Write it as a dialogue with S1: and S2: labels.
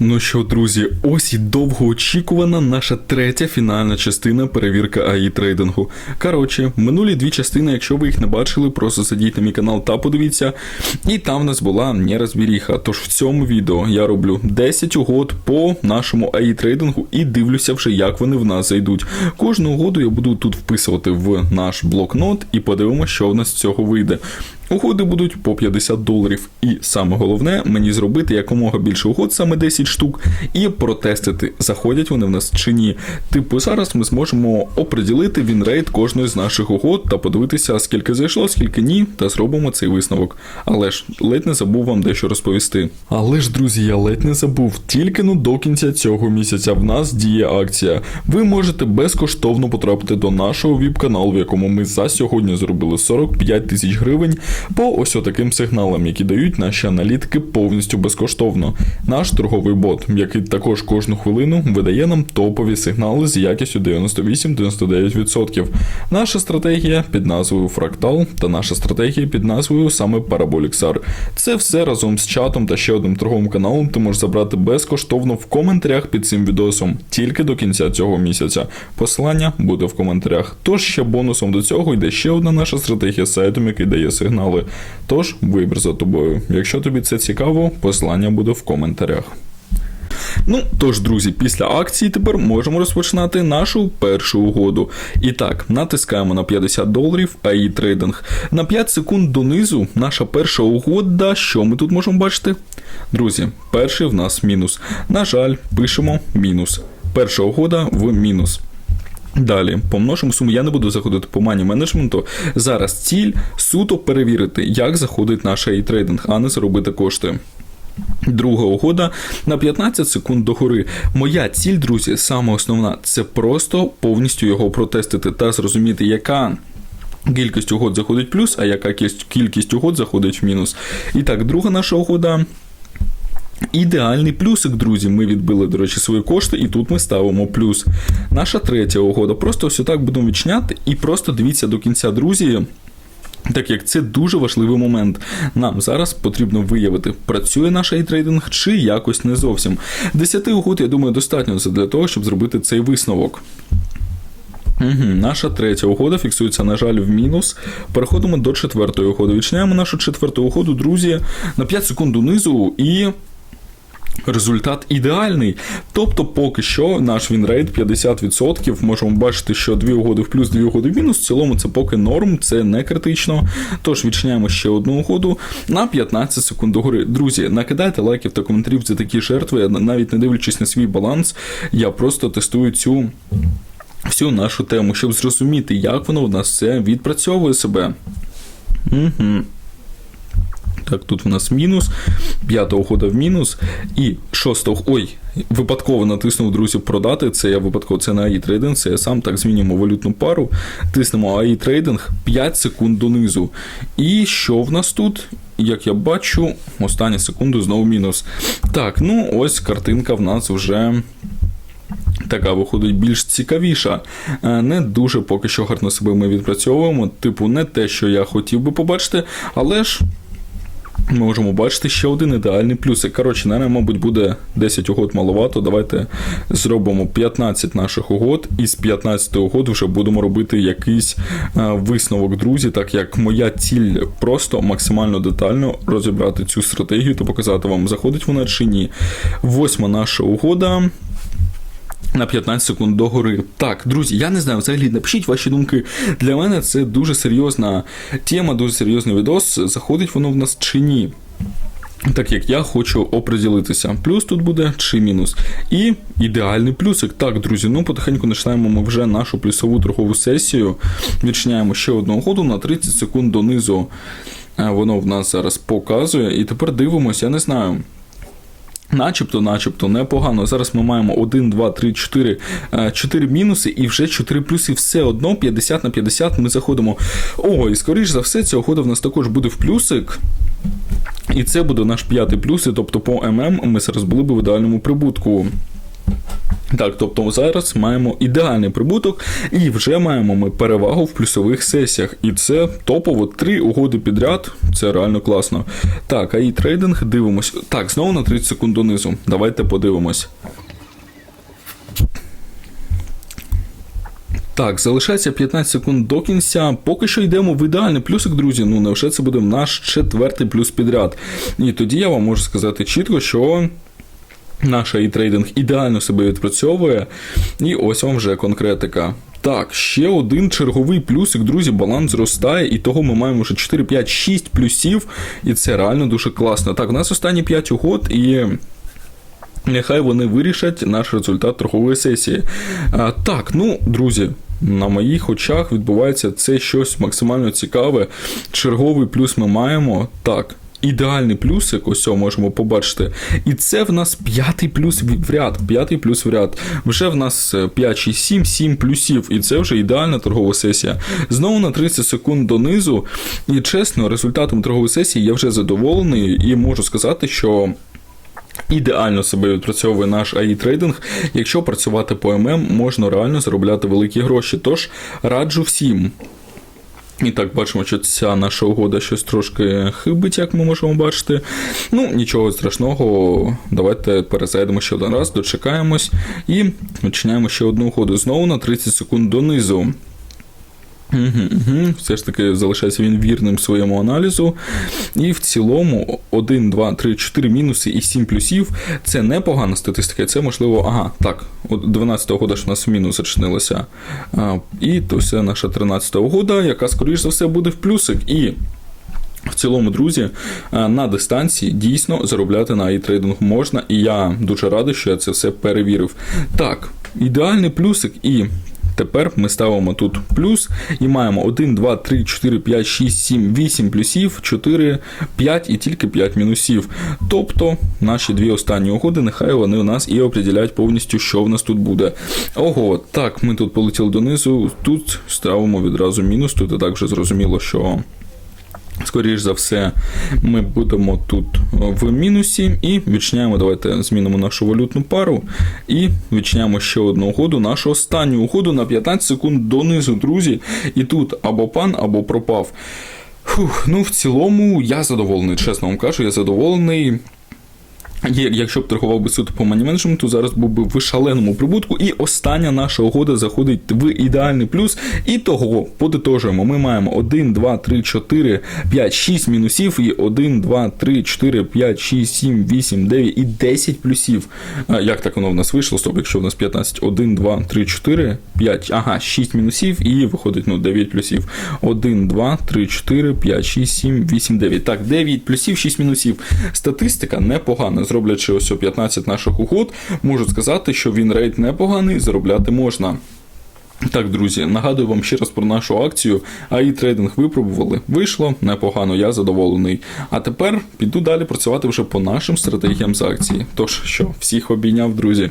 S1: Ну що, друзі, ось і довгоочікувана наша третя фінальна частина перевірки АІ трейдингу. Коротше, минулі дві частини, якщо ви їх не бачили, просто зайдіть на мій канал та подивіться. І там в нас була нерозбіріха. Тож в цьому відео я роблю 10 угод по нашому АІ трейдингу і дивлюся вже, як вони в нас зайдуть. Кожну угоду я буду тут вписувати в наш блокнот і подивимося, що в нас з цього вийде. Угоди будуть по 50 доларів. І саме головне мені зробити якомога більше угод, саме 10 штук, і протестити, заходять вони в нас чи ні. Типу, зараз ми зможемо оприділити вінрейт кожної з наших угод та подивитися, скільки зайшло, скільки ні, та зробимо цей висновок. Але ж ледь не забув вам дещо розповісти. Але ж, друзі, я ледь не забув. Тільки ну до кінця цього місяця в нас діє акція. Ви можете безкоштовно потрапити до нашого віп-каналу, в якому ми за сьогодні зробили 45 тисяч гривень по ось отаким сигналам, які дають наші аналітики повністю безкоштовно. Наш торговий бот, який також кожну хвилину видає нам топові сигнали з якістю 98-99%. Наша стратегія під назвою Фрактал та наша стратегія під назвою саме Parabolic Це все разом з чатом та ще одним торговим каналом ти можеш забрати безкоштовно в коментарях під цим відосом тільки до кінця цього місяця. Посилання буде в коментарях. Тож ще бонусом до цього йде ще одна наша стратегія з сайтом, який дає сигнали. Тож вибір за тобою. Якщо тобі це цікаво, посилання буде в коментарях. Ну, тож, друзі, після акції тепер можемо розпочинати нашу першу угоду. І так, натискаємо на 50 доларів АІ трейдинг. На 5 секунд донизу наша перша угода. Що ми тут можемо бачити? Друзі, перший в нас мінус. На жаль, пишемо мінус. Перша угода в мінус. Далі помножимо суму. Я не буду заходити по мані менеджменту. Зараз ціль суто перевірити, як заходить наш трейдинг, а не заробити кошти. Друга угода на 15 секунд догори. Моя ціль, друзі, саме основна це просто повністю його протестити та зрозуміти, яка. Кількість угод заходить в плюс, а яка кількість угод заходить в мінус. І так, друга наша угода. Ідеальний плюсик, друзі. Ми відбили, до речі, свої кошти, і тут ми ставимо плюс. Наша третя угода. Просто все так будемо відчиняти і просто дивіться до кінця, друзі. Так як це дуже важливий момент. Нам зараз потрібно виявити, працює наш айтрейдинг чи якось не зовсім. Десяти угод, я думаю, достатньо для того, щоб зробити цей висновок. Угу, Наша третя угода фіксується, на жаль, в мінус. Переходимо до четвертої угоди. Відчиняємо нашу четверту угоду, друзі, на 5 секунд донизу і. Результат ідеальний. Тобто, поки що наш вінрейт 50%. Можемо бачити, що дві угоди в плюс, дві угоди в мінус. В цілому це поки норм, це не критично. Тож відчиняємо ще одну угоду на 15 секунд догори. Друзі, накидайте лайків та коментарів за такі жертви, навіть не дивлячись на свій баланс, я просто тестую цю. Всю нашу тему, щоб зрозуміти, як воно в нас все відпрацьовує себе. Угу. Так, тут в нас мінус, п'ята ухода в мінус. І шоста, ой, випадково натиснув, друзі, продати. Це я випадково це на AI трейдинг, це я сам так змінюємо валютну пару. Тиснемо AI трейдинг 5 секунд донизу. І що в нас тут? Як я бачу, останні секунду знову мінус. Так, ну ось картинка в нас вже. Така виходить більш цікавіша. Не дуже поки що гарно себе ми відпрацьовуємо. Типу, не те, що я хотів би побачити, але ж ми можемо бачити ще один ідеальний плюсик. Коротше, наверное, мабуть, буде 10 угод маловато. Давайте зробимо 15 наших угод, і з 15 угод вже будемо робити якийсь висновок, друзі, так як моя ціль просто максимально детально розібрати цю стратегію та показати вам, заходить вона чи ні. Восьма наша угода. На 15 секунд до гори. Так, друзі, я не знаю, взагалі напишіть ваші думки. Для мене це дуже серйозна тема, дуже серйозний відос. Заходить воно в нас чи ні. Так як я хочу оприділитися, плюс тут буде чи мінус. І ідеальний плюсик. Так, друзі, ну потихеньку починаємо ми вже нашу плюсову торгову сесію. Відчиняємо ще одну угоду на 30 секунд донизу. Воно в нас зараз показує. І тепер дивимося, я не знаю. Начебто, начебто, непогано. Зараз ми маємо 1, 2, 3, 4, 4 мінуси і вже 4 плюси. Все одно 50 на 50 ми заходимо. О, і скоріш за все, цього ухода в нас також буде в плюсик. І це буде наш п'ятий плюс, і тобто по ММ ми зараз були б в ідеальному прибутку. Так, тобто зараз маємо ідеальний прибуток і вже маємо ми перевагу в плюсових сесіях. І це топово три угоди підряд. Це реально класно. Так, а і трейдинг дивимось. Так, знову на 30 секунд донизу. Давайте подивимось. Так, залишається 15 секунд до кінця. Поки що йдемо в ідеальний плюсик, друзі. Ну, невже це буде наш четвертий плюс підряд. І тоді я вам можу сказати чітко, що наш і трейдинг ідеально себе відпрацьовує. І ось вам вже конкретика. Так, ще один черговий плюсик, друзі, баланс зростає, і того ми маємо вже 4, 5, 6 плюсів, і це реально дуже класно. Так, у нас останні 5 угод, і нехай вони вирішать наш результат торгової сесії. А, так, ну, друзі. На моїх очах відбувається це щось максимально цікаве. Черговий плюс ми маємо. Так, ідеальний плюсик, ось цього можемо побачити. І це в нас п'ятий плюс в ряд. П'ятий плюс в ряд. Вже в нас е, 5, 6, 7, 7 плюсів. І це вже ідеальна торгова сесія. Знову на 30 секунд донизу. І чесно, результатом торгової сесії я вже задоволений і можу сказати, що. Ідеально себе відпрацьовує наш AI трейдинг. Якщо працювати по ММ, можна реально заробляти великі гроші. Тож раджу всім. І так, бачимо, що ця наша угода щось трошки хибить, як ми можемо бачити. Ну, нічого страшного, давайте перезайдемо ще один раз, дочекаємось і починаємо ще одну угоду. Знову на 30 секунд донизу. Угу, угу. Все ж таки залишається він вірним своєму аналізу. І в цілому 1, 2, 3, 4 мінуси і 7 плюсів це непогана статистика. Це можливо, ага, так, от 12 угода ж у нас мінус зачинилася. А, і то все наша 13 угода, яка, скоріш за все, буде в плюсик. І в цілому, друзі, на дистанції дійсно заробляти на і-трейдингу можна, і я дуже радий, що я це все перевірив. Так, ідеальний плюсик і. Тепер ми ставимо тут плюс і маємо 1, 2, 3, 4, 5, 6, 7, 8 плюсів, 4, 5 і тільки 5 мінусів. Тобто наші дві останні угоди, нехай вони у нас і определяють повністю, що в нас тут буде. Ого, так, ми тут полетіли донизу, тут ставимо відразу мінус, тут і так вже зрозуміло, що. Скоріш за все, ми будемо тут в мінусі і відчиняємо. Давайте змінимо нашу валютну пару і відчиняємо ще одну угоду, нашу останню угоду на 15 секунд донизу, друзі. І тут або пан, або пропав. Фух, ну в цілому я задоволений, чесно вам кажу, я задоволений. Якщо б торгував би суто по мані менеджменту, зараз був би в шаленому прибутку. І остання наша угода заходить в ідеальний плюс. І того подитожуємо. Ми маємо 1, 2, 3, 4, 5, 6 мінусів, і 1, 2, 3, 4, 5, 6, 7, 8, 9 і 10 плюсів. Як так воно в нас вийшло? Стоп, якщо в нас 15, 1, 2, 3, 4, 5, ага, 6 мінусів і виходить ну, 9 плюсів. 1, 2, 3, 4, 5, 6, 7, 8, 9. Так, 9 плюсів, 6 мінусів. Статистика непогана. Зроблячи ось о 15 наших угод, можу сказати, що він рейд непоганий, заробляти можна. Так, друзі, нагадую вам ще раз про нашу акцію. АІ трейдинг випробували. Вийшло непогано, я задоволений. А тепер піду далі працювати вже по нашим стратегіям з акції. Тож що, всіх обійняв, друзі.